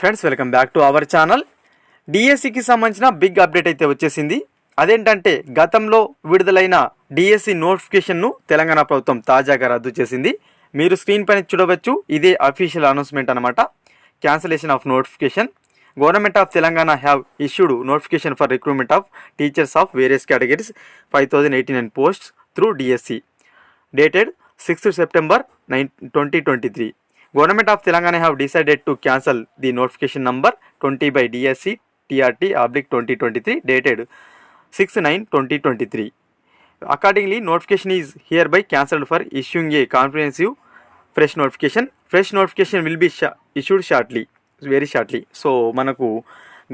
Friends welcome back to our channel డిఎస్సికి సంబంధించిన big update అయితే వచ్చేసింది అదేంటంటే గతంలో విడుదలైన డిఎస్సి నోటిఫికేషన్ను e తెలంగాణ ప్రభుత్వం తాజాగా రద్దు చేసింది మీరు స్క్రీన్ పైన చూడవచ్చు ఇదే అఫీషియల్ అనౌన్స్మెంట్ అనమాట cancellation of notification government of Telangana have issued notification for recruitment of teachers of various categories five thousand eighty nine posts through DSC dated sixth September nine twenty twenty three Government of Telangana have decided to cancel the notification number 20/DSC TRT/2023 dated 6/9/2023. Accordingly, notification is hereby cancelled for issuing a comprehensive fresh notification. Fresh notification will be issued shortly, very shortly. So, manaku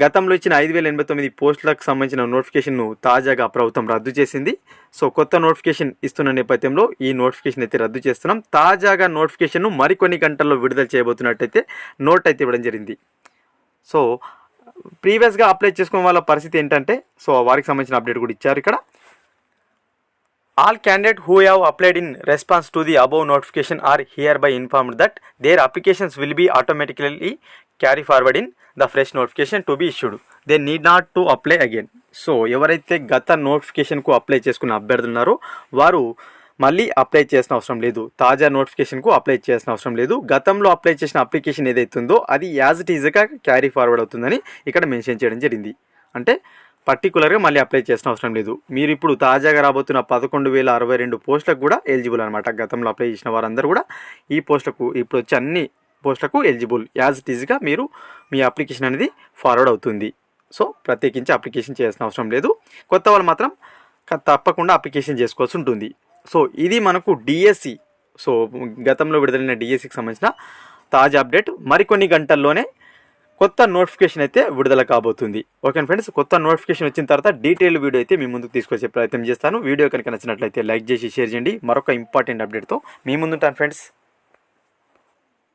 గతంలో ఇచ్చిన ఐదు వేల ఎనభై తొమ్మిది పోస్టులకు సంబంధించిన నోటిఫికేషన్ను తాజాగా ప్రభుత్వం రద్దు చేసింది సో కొత్త నోటిఫికేషన్ ఇస్తున్న నేపథ్యంలో ఈ నోటిఫికేషన్ అయితే రద్దు చేస్తున్నాం తాజాగా నోటిఫికేషన్ను మరికొన్ని గంటల్లో విడుదల చేయబోతున్నట్టయితే నోట్ అయితే ఇవ్వడం జరిగింది సో ప్రీవియస్గా అప్లై చేసుకోవడం వాళ్ళ పరిస్థితి ఏంటంటే సో వారికి సంబంధించిన అప్డేట్ కూడా ఇచ్చారు ఇక్కడ all candidate who have applied in response to the above notification are hereby informed that their applications will be automatically carry forward in the fresh notification to be issued they need not to apply again so ఎవరైతే గత నోటిఫికేషన్కు apply చేసుకున్న అభ్యర్థులు ఉన్నారో వారు మళ్ళీ apply చేసిన అవసరం లేదు తాజా నోటిఫికేషన్కు అప్లై చేసిన అవసరం లేదు గతంలో అప్లై చేసిన అప్లికేషన్ ఏదైతుందో అది యాజ్ ఇట్ ఈజ్గా క్యారీ ఫార్వర్డ్ అవుతుందని ఇక్కడ మెన్షన్ చేయడం జరిగింది అంటే పర్టికులర్గా మళ్ళీ అప్లై చేసిన అవసరం లేదు మీరు ఇప్పుడు తాజాగా రాబోతున్న పదకొండు వేల అరవై రెండు పోస్టులకు కూడా ఎలిజిబుల్ అనమాట గతంలో అప్లై చేసిన వారందరూ కూడా ఈ పోస్టులకు ఇప్పుడు వచ్చి అన్ని పోస్టులకు ఎలిజిబుల్ యాజ్ ఇట్ ఈజ్గా మీరు మీ అప్లికేషన్ అనేది ఫార్వర్డ్ అవుతుంది సో ప్రత్యేకించి అప్లికేషన్ చేయాల్సిన అవసరం లేదు కొత్త వాళ్ళు మాత్రం తప్పకుండా అప్లికేషన్ చేసుకోవాల్సి ఉంటుంది సో ఇది మనకు డిఎస్సి e, సో గతంలో విడుదలైన డిఎస్సికి e సంబంధించిన తాజా అప్డేట్ మరికొన్ని గంటల్లోనే కొత్త నోటిఫికేషన్ అయితే విడుదల కాబోతుంది ఓకే ఫ్రెండ్స్ కొత్త నోటిఫికేషన్ వచ్చిన తర్వాత డీటెయిల్ వీడియో అయితే మీ ముందుకు తీసుకొచ్చే ప్రయత్నం చేస్తాను వీడియో కనుక నచ్చినట్లయితే లైక్ చేసి షేర్ చేయండి మరొక ఇంపార్టెంట్ అప్డేట్తో మీ ముందుంటాను ఫ్రెండ్స్